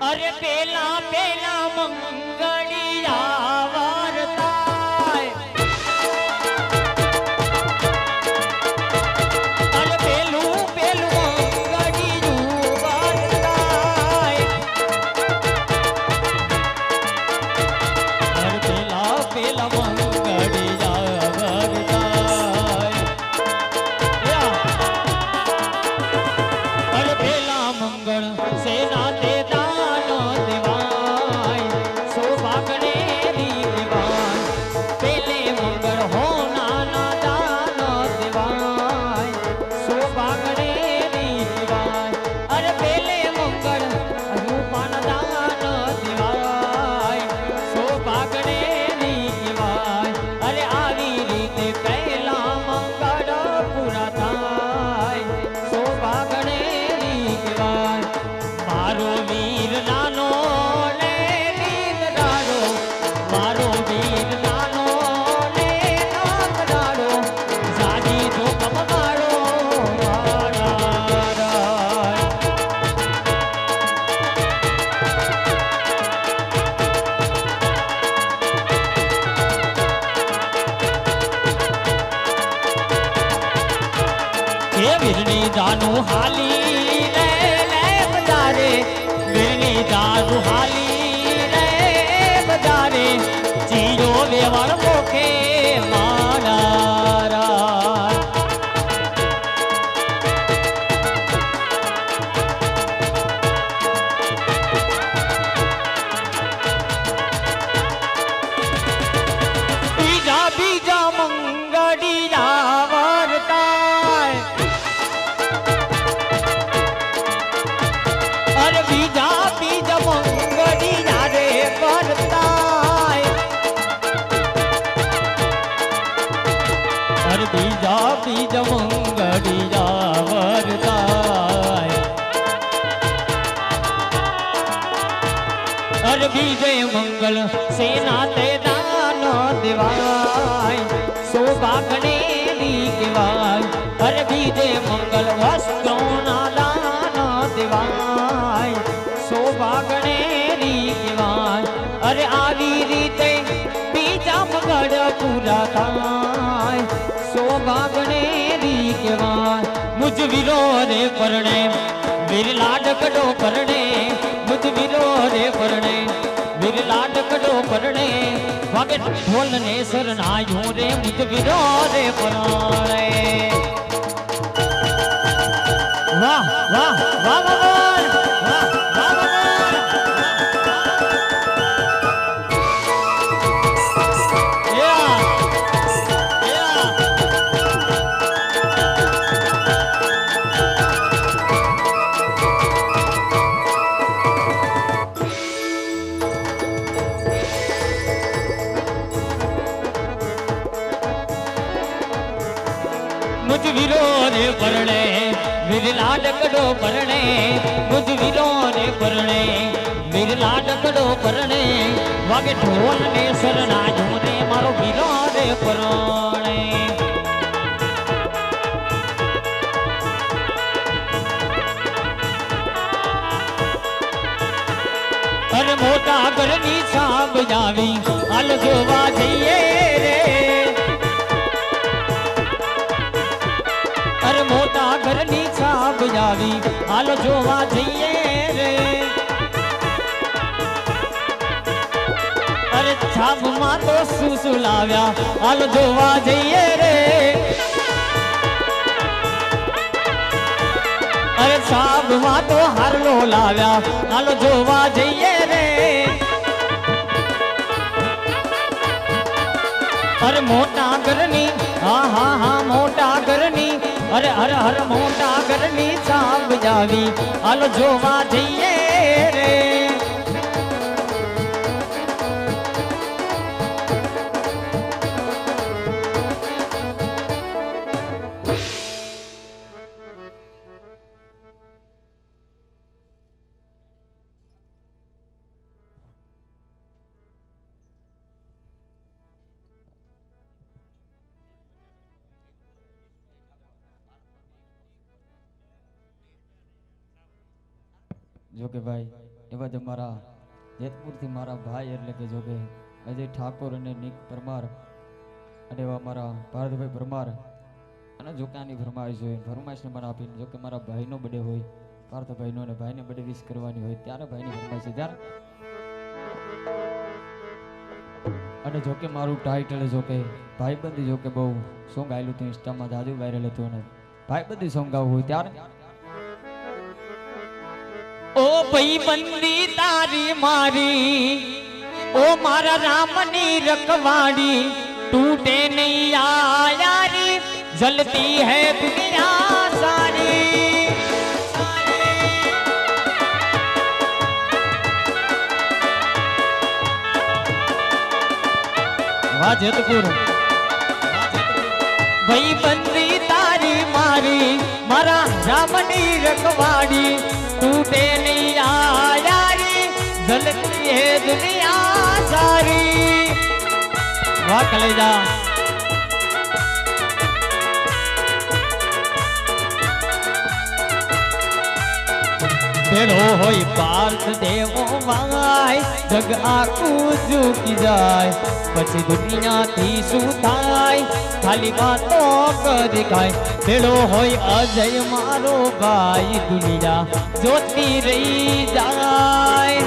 અરે પેલા પેલા મંગળિયા. પૂજા થાય. સોભાગને રી કહેવાય. મુજ વિરોધે પરણે. વિરલા ડકડો પરણે. મુજ વિરોધે પરણે. વિરલા ડકડો પરણે. વાગે ઢોલ ને રે. મુજ વિરોધે પરણે. વાહ વાહ વાહ વાહ વાહ વાહ પરણે વીર ડકડો પરણે મુજ ને પરણે વીર ડકડો પરણે, વાગે ઢોલ ને સરના ઝૂને મારો વિરોને પરણે. અરે મોટા ઘરની સાંભ જાવી, હાલ જોવા જઈએ રે. જાવી હાલો જોવા જઈએ અરે છાપમાં તો શું શું હાલો જોવા જઈએ રે. અરે છાપમાં તો હારલો લાવ્યા, હાલો જોવા જઈએ રે. અરે મોટા ઘરની, હા હા હા, મોટા ઘરની અરે હર હર મોટા ઘરની સાવ જાવી. હાલો જોવા જઈએ રે. જો ભાઈ, એવા જ અમારા જેતપુરથી મારા ભાઈ એટલે કે જોગે અજય ઠાકોર અને નિક પરમાર અને એવા મારા ભારતભાઈ પરમાર અને જોકાની ફરમાઈશ હોય, ફરમાઈશને મને આપીને જોકે મારા ભાઈનો બડે હોય પાર્થભાઈનો અને ભાઈને બડે વિશ કરવાની હોય, ત્યારે ભાઈની ફરમાઈશ ત્યારે. અને જોકે મારું ટાઇટલ જોકે ભાઈબંધી જોકે બહુ સોંગ આવેલું હતું ઇન્સ્ટામાં જાજુ વાયરલ હતું અને ભાઈબંધી સોંગ ગાવું હોય ત્યારે. ઓ ભાઈ બંદી તારી મારી ઓ મારા રામની રખવાડી ટૂટે નહીં આ યારી જલતી હૈ દુનિયા સારી વાહ જેતપુર ભાઈ બંદી તારી મારી મારા રામની રખવાડી તૂટે નહીં આ યારી જલતી હે દુનિયા સારી વાહ કલેજા ભેળો હોય પાર્થ દેવો વાય જગ આખું ઝૂકી જાય. પછી દુનિયાથી શું થાય? ખાલી વાતો કરી ખાય. ભેળો હોય અજય મારો ભાઈ, દુનિયા જોતી રહી જાય.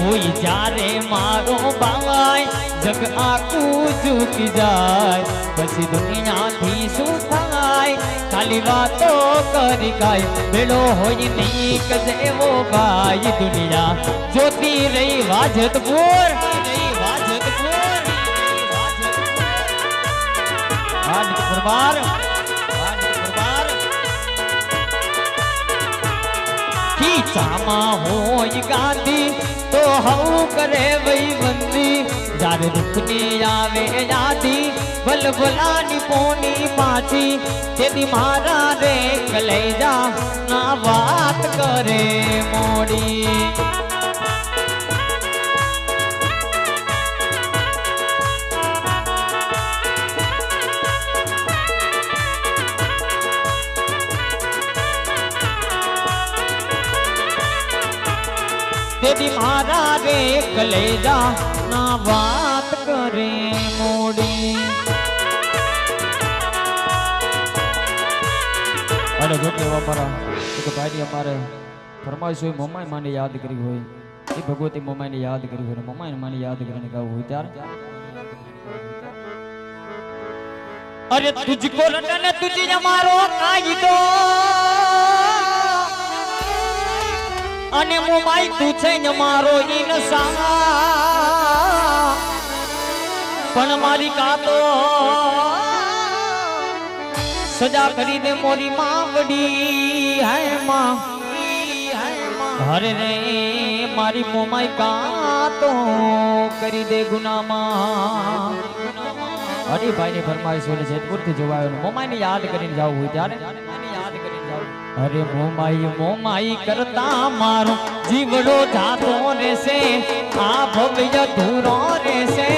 હોય જ્યારે મારો બાવાય જગ આખું ઝૂકી જાય પછી દુનિયાથી શું થાય ખાલી વાતો કરી કાય ભેળો હોય નીક જેવો ભાઈ દુનિયા જોતી રહી વાજતપુર પરમાર પરમાર ખીચામાં હોય ગાંધી તો હવું કરે બંદી જ્યારે દુઃખની આવે યાદી ભલભલાની પોની પાછી. તેથી મારા રે કલેજા ના વાત કરે મોડી. તેથી મારા રે કલેજા ના વાત કરે મોડી અને જો કે એવા મારા એક ભાઈની અમારે ફરમાઈશ હોય મમ્માએ માને યાદ કરી હોય. એ ભગવતી મમ્માને યાદ કરી હોય મમ્માએ માને યાદ કરીને ગાવું હોય ત્યારે. અરે તુજકો રટન તુજી મારો કાયદો. અને મોમાઈ તું છે ને મારો ઇનસાન પણ મારી કાતો સજા કરી દે મોરી માવડી હે માં. હરે રે, મારી મોમાઈ કાતો કરી દે ગુનામાં. હરિભાઈ ની ફરમાઈશ હોય જેતપુરથી જોવાયો મમ્માને યાદ કરીને જવું હોય ત્યારે. અરે મોમાઈ મોમાઈ કરતા મારો જીવડો જાતો રહેશે, આ ભવ્ય ધૂરો રહેશે.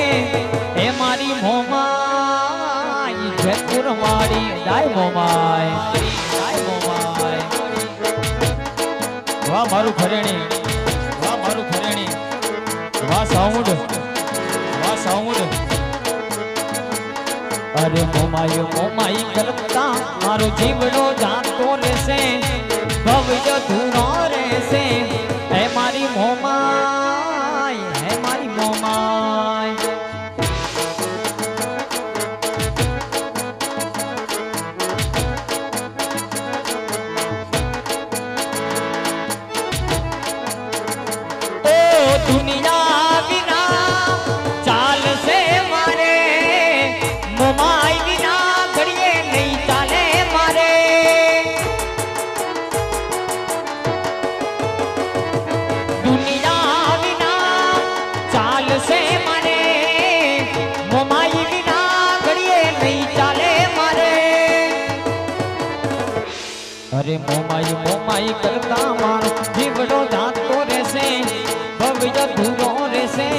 એ મારી મોમાઈ, જયપુર મારી દાય મોમાઈ દાય મોમાઈ. વાહ, મારું ખરેણી વાહ, મારું ખરેણી વાહ, સાઉન્ડ વાહ, સાઉન્ડ. અરે મોમાય મોમાઈ કરતા મારો જીવનો જાતો રહેશે ભવ્ય ધૂનો રહેશે એ મારી મોમાઈ ભાઈ કરતા મારો જીવડો ધાતો રહેશે, ભવ્ય ધૂરો રહેશે.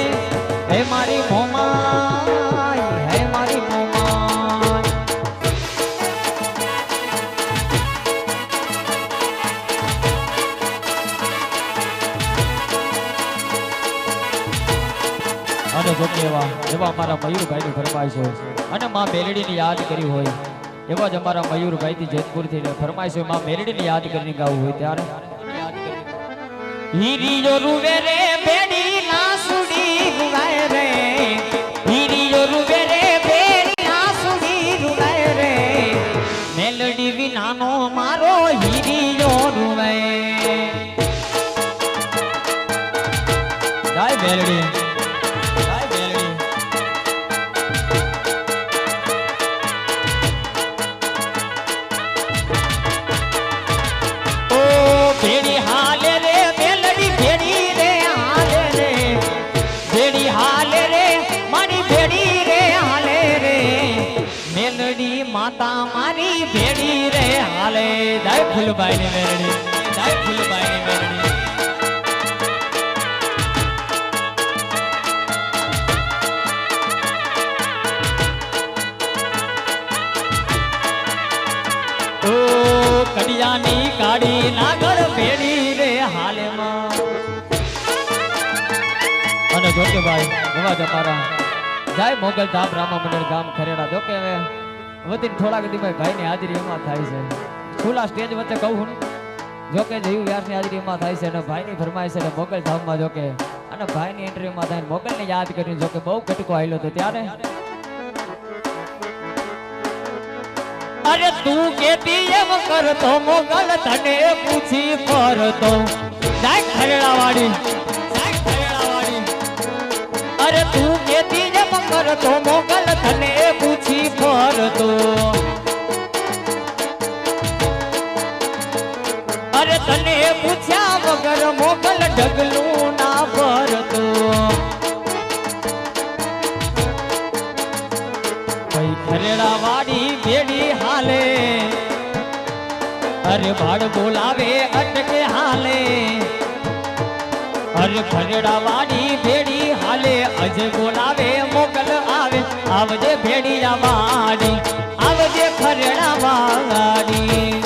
હે મારી મોમાય હે મારી મોમાય અને જો એવા એવા અમારા મયુરભાઈની ભરપાઈ છે અને માં બેલડીની યાદ કરી હોય. એવા જ અમારા મયુરભાઈથી જેતપુરથી ફરમાઈશમાં મેલડીને યાદ કરીને ગાવું હોય ત્યારે. હીરીયો રૂવે રે ભેડી ના સુડી ગુવાય રે. ગાય ફૂલભાઈ ની મેલડી ગાય ફૂલભાઈ ની ઓ કડિયાની કાળી નાગર ભેડી રે હાલે માં અને જોકે ભાઈ એવા જ અમારા જાય મોગલ ધામ રામા મંડળ ગામ, ખરેડા જોકે હવે વતીને થોડાક દીમાં ભાઈની હાજરી એમાં થાય છે. ખુલ્લા સ્ટેજ વચ્ચે કહું હું જોકે જયુ વ્યાસની હાજરી એમાં થાય છે અને ભાઈની ફરમાઈશ છે એટલે મોગલ ધામમાં જોકે અને ભાઈની એન્ટ્રીમાં થાય મોગલને યાદ કરીને જોકે બહુ કટકો આવેલો હતો ત્યારે. અરે તું કેતી એમ કરતો, મોગલ તને પૂછી ફરતો. જાય ખરેડા વાળી જાય ખરેડા વાળી અરે તું કેતી એમ કરતો, મોગલ તને પૂછી ફરતો. અરે તને પૂછ્યા વગર મોગલ ઢગલું ના ભરતો. કઈ ખરેડા વાડી ભેડી હાલે. અરે ભાડ બોલાવે અટકે હાલે. અરે ખરેડા વાડી ભેડી હાલે. અજ બોલાવે મોગલ આવે. આવજે ભેડિયા વાડી આવજે ખરેડા વાડી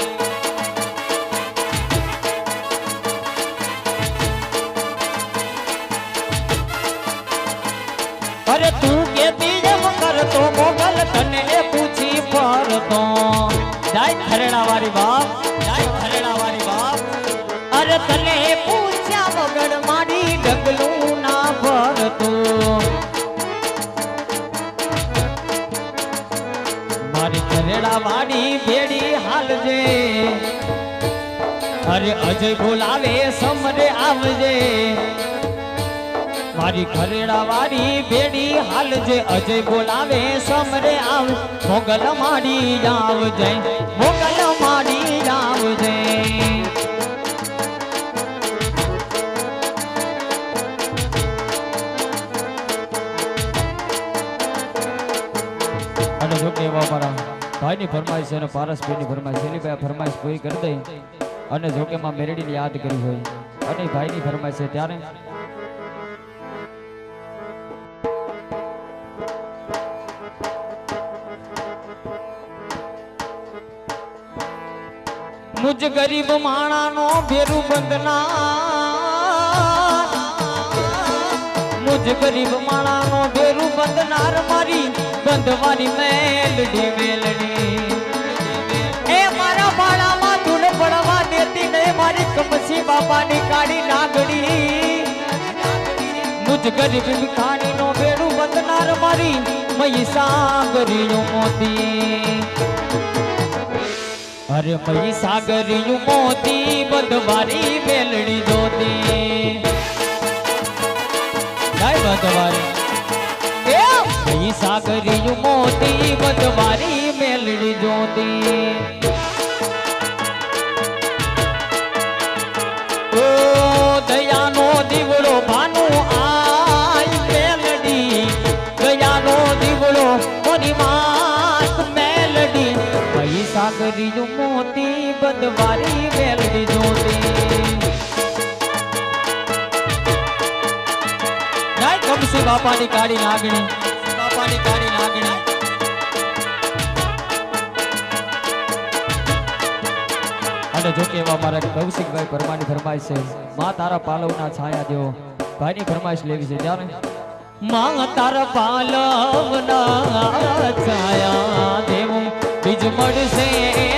ખરેડા વાળી બાપ, જાય ખરેડા વાળી બાપ. અરે તને પૂછ્યા વગર મારી ડગલું ના ભરતું. મારી ખરેડા વાળી ભેડી હાલજે. અરે અજય બોલાવે સમરે આવજે. મારી ખરેડા વાળી ભેડી હાલજે અજય બોલાવે, સમરે આવ. મોગલ માડી આવજે, મોગલ માડી આવજે. અને જોકે એવા અમારા ભાઈની ફરમાઈશ અને પારસભાઈની ફરમાઈશ દિલીપભાઈ ફરમાઈશ પૂરી કરી દઈ. અને જોકે માં મેરેડીને યાદ કરી હોય. અને ભાઈની ફરમાઈશ છે ત્યારે મુજ ગરીબ માણાનો ભેરું બંધના મુજ ગરીબ માણાનો ભેરું બંધનાર, મારી બંધવાની મેલડી મેલડી. એ મારા બાળામાં ધૂળ પડવા દેતી નહીં મારી કમસી બાપાની કાળી નાગડી મુજ ગરીબ ભિખારીનો ભેરું બંધનાર, મારી મહી સાગરીયો મોતી. અરે ભાઈ સાગરિયું મોતી, બધવારી મેલડી જોતી. જાય બધવારી. એ ભાઈ સાગરિયું મોતી, બધવારી મેલડી જોતી. ઓ દયાનો દીવડો ભાનુ મઈ મોતી બદવારી જોતી. જય કમસી બાપાની કાળી નાગણી બાપાની કાળી નાગણી અને જોકે એવા મારા કૌશિકભાઈ પરમાની ફરમાઈશ છે, માં તારા પાલવના છાયા દેવો ભાઈની ફરમાઈશ લેવી છે, ત્યારે? માં તારા પાલવના છાયા દેવું બીજ મળશે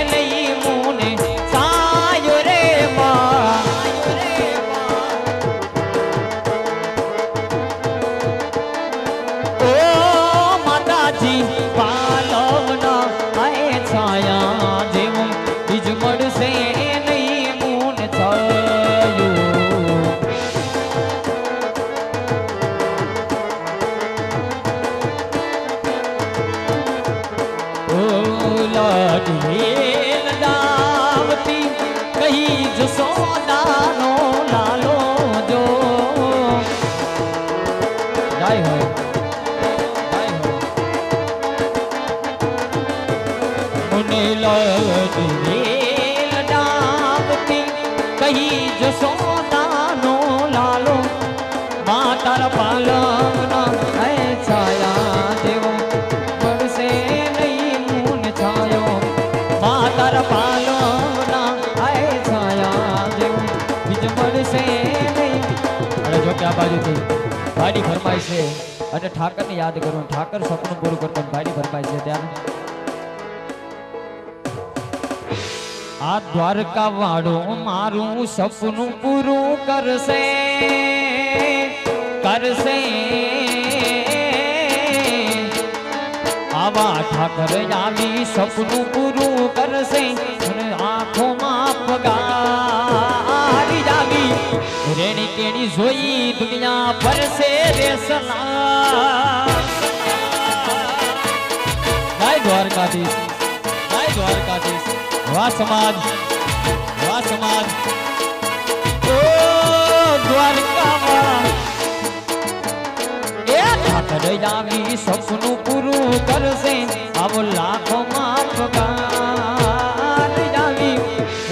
ભાડી ફરમાય છે. અને ઠાકરને યાદ કરવું ઠાકર સપનું પૂરું કરતા ભાડી ફરમાય છે ત્યારે. આ દ્વારકા વાળો મારું સપનું પૂરું કરશે કરશે. આવા ઠાકર આવી સપનું પૂરું કરશે. રેણી કેણી જોઈ દુનિયા ફરશે સલા જય દ્વારકાધીશ જય દ્વારકાધીશ. વા સમાજ વા સમાજ. ઓ દ્વારકામાં. એ ઠાકર આવી સપનું પૂરું કરશે. આવો લાખો માં પગાર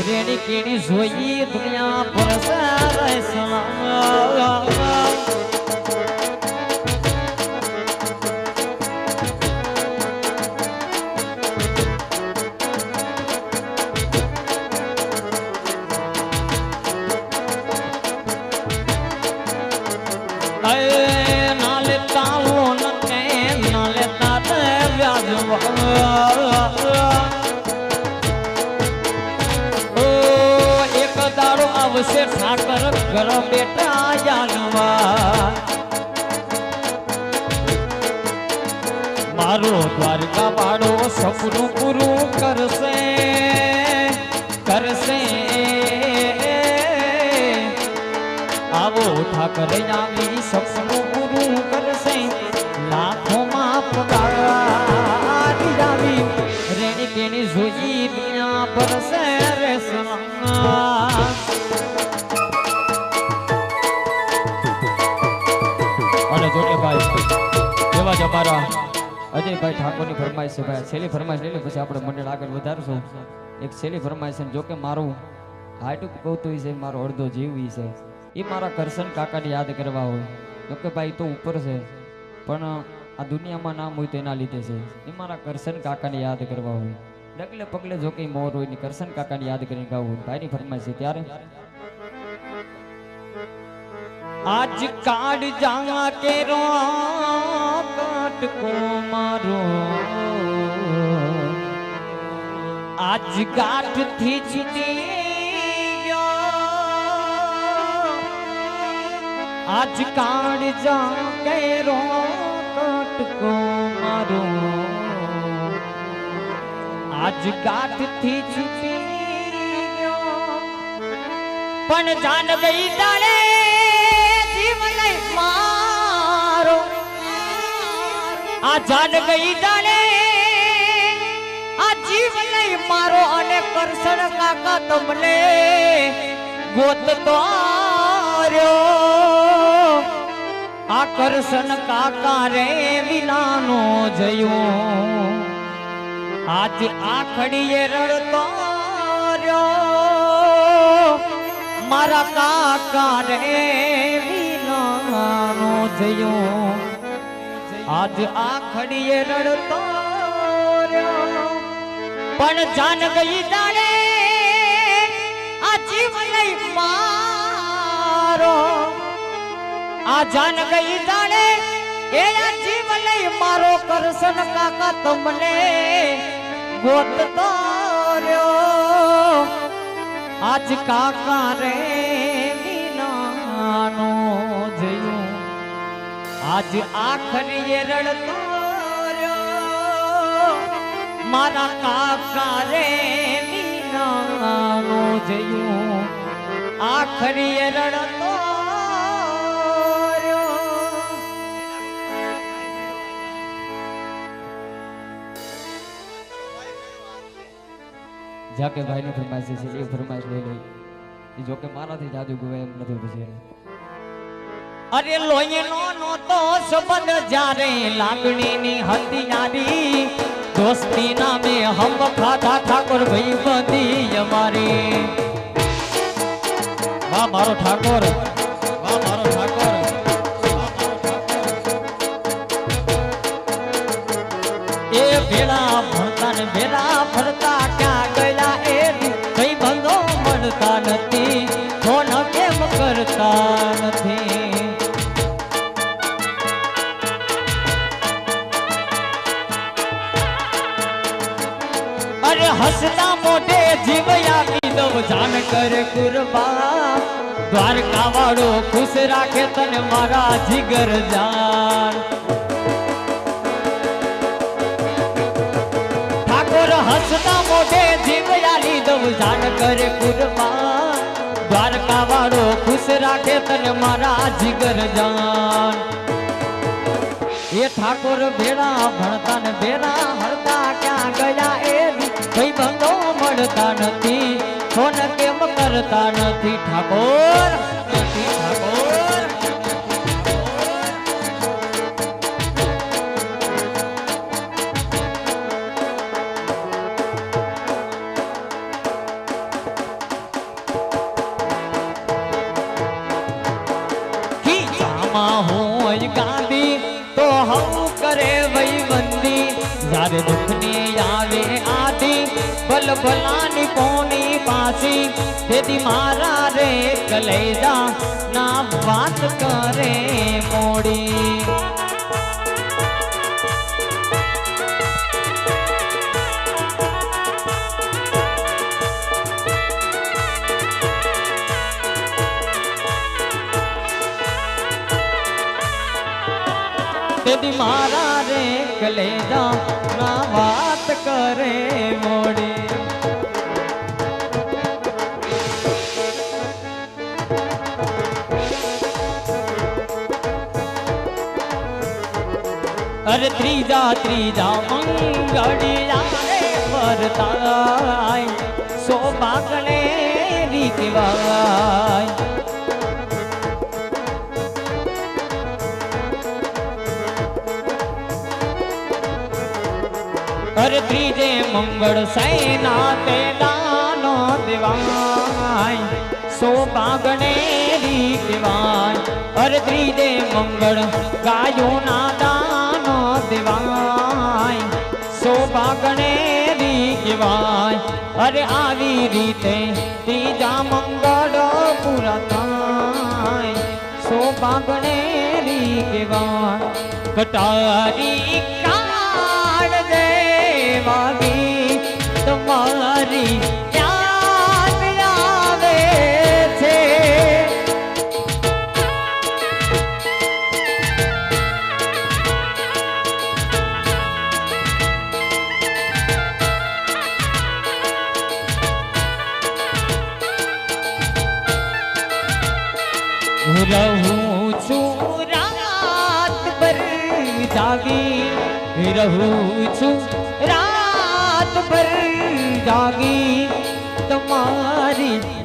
રેણી કેણી જોઈ દુનિયા સપનું પૂરું કરશે લાખોમાં પગાર આવી રેણી કેણી જોઈ દુનિયા પરસે રે સલા અને જોકે ભાઈ એવા જ અમારા અજયભાઈ ઠાકોરની ફરમાઈશ છે ભાઈ છેલ્લી ફરમાઈશ લઈ લે પછી આપણે મંડળ આગળ વધારશું એક છેલ્લી ફરમાઈશ છે જોકે મારું હાટું કહું છે મારો અડધો જીવ ઈ છે એ મારા કરશન કાકાને યાદ કરવા હોય. જોકે ભાઈ તો ઉપર છે. પણ આ દુનિયામાં નામ હોય તેના લીધે છે. એ મારા કરશન કાકાને યાદ કરવા હોય. ડગલે પગલે જો કંઈ મોર હોય ને કરશન કાકાને યાદ કરીને ગાવું ભાઈની ફરમાઈશ છે ત્યારે? આજ કાઢ જાવા કેરો કાટકો મારો. આજ ગાંઠથી જીતી આજ કાઢ જા કેરો કટકો મારો. આજ કાઠથી છૂટી ગયો. પણ જાન ગઈ દાડે જીવ મારો. આ જાન ગઈ દાડે આ જીવ લઈ મારો અને કરસણ કાકા તમને ગોતતો રહ્યો આ કરસન કાકા રે વિનાનો જયો. આજ આખડીએ રડતો રહ્યો મારા કાકા રે વિનાનો જયો. આજ આખડીએ રડતો રહ્યો પણ જાન ગઈ દાડે આ જીવ નહીં મારો. આ જાન ગઈ જાણે એ આ જીવ લઈ મારો કરશન કાકા તમને ગોતતો રહ્યો આજ કાકા રે મીનાનો જયું. આજ આખરી રડતો રહ્યો મારા કાકા રે મીનાનો જયું. આખરી રડતો જાકે ભાઈની ફરમાઈશ છે એ ફરમાઈશ લઈ લઈ એ જોકે મારાથી જાદુ ગુવે એમ નથી પછી. અરે લોહીનો નોતો સંબંધ જ્યારે લાગણીની હતી યારી દોસ્તી નામે હમ ખાધા ઠાકોર ભાઈ બધી અમારી. વાહ મારો ઠાકોર. વાહ મારો ઠાકોર. એ ભેળા ભણતા ને ભેળા જાન કર કુરબા દ્વારકા વાળો ખુશ રાખે તને મારા જીગર જાન ઠાકોર હસતા મોઢે જીવ આલી દઉં જાન કરે કુરબાન દ્વારકા વાળો ખુશ રાખે તને મારા જીગર જાન એ ઠાકોર ભેળા ભણતા ને ભેળા હરતા ક્યાં ગયા એ કઈ બંધો મળતા નથી ફોન કેમ કરતા નથી ઠાકોર? નથી ઠાકોર? તો હવું કરે વઈ બંદી જ્યારે દુઃખની આવે આધી ભલ ભલાની કોની પાસી તેથી મારા રે કલેજા ના વાત કરે મોડી તેથી મારા રે કલેજા અરે ત્રીજા ત્રીજા મંગળિયા રે સોભાગને રીતવાય. અરે ત્રીજે મંગળ સૈના તે દાનો દેવાય સોપાગણે દેવાય અરે ત્રીજે મંગળ ગાયો ના દાનો શોભા ગણેરી કહેવાય. અરે આવી રીતે ત્રીજા મંગળ પૂરા થાય. શોભા ગણેરી કહેવાય. કટારી કાળ દેવાની તમારી રહું છું રાત ભર જાગી રહું છું રાત ભર જાગી તમારી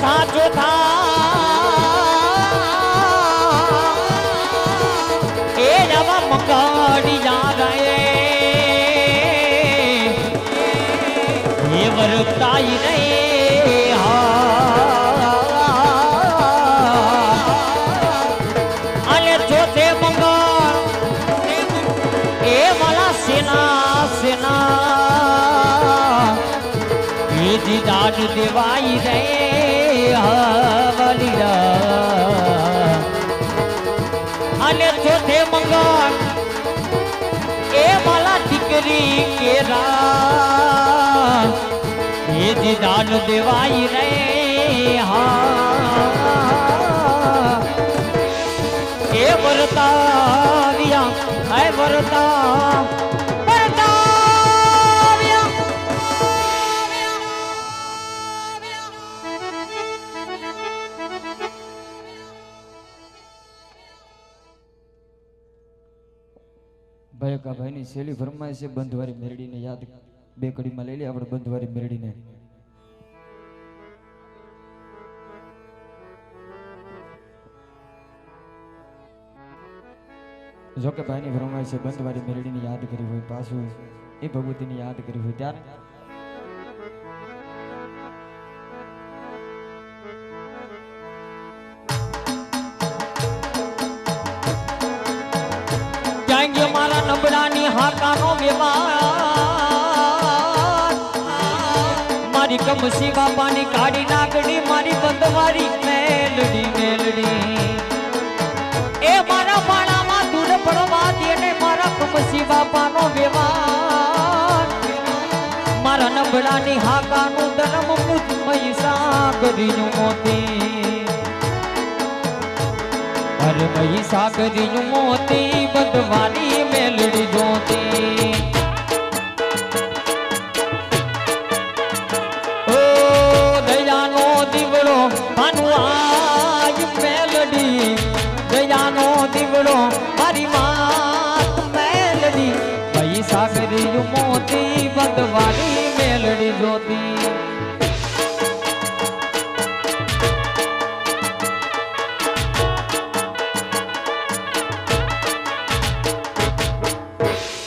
ચોથા ચોથા દાન દેવાય રે, હા. એ વરતાવ્યા હે વરતા ભાઈ કા ભાઈની શૈલી ફરમાય છે, બંધવારી મેરડીને યાદ બે કડીમાં લઈ લે, આપણે બંધવારી મેરડીને જો કે ભાઈની ફરમાય છે બંધવારી મેરડીને યાદ કરી હોય, પાછું એ ભગવતીને યાદ કરી હોય ત્યારે. મારા કમસી બાપાની કાઢી નાગડી મારી બંધવારી બાપાનો વ્યવહાર મારા નબળાની હાકાનું ધર્મ મુજ મહીસાગરીનું મોતી. અરે મહીસાગરીનું મોતી, બંધવાની મેલડી જોતી. મોતી બંધવાની મેલડી જોતી.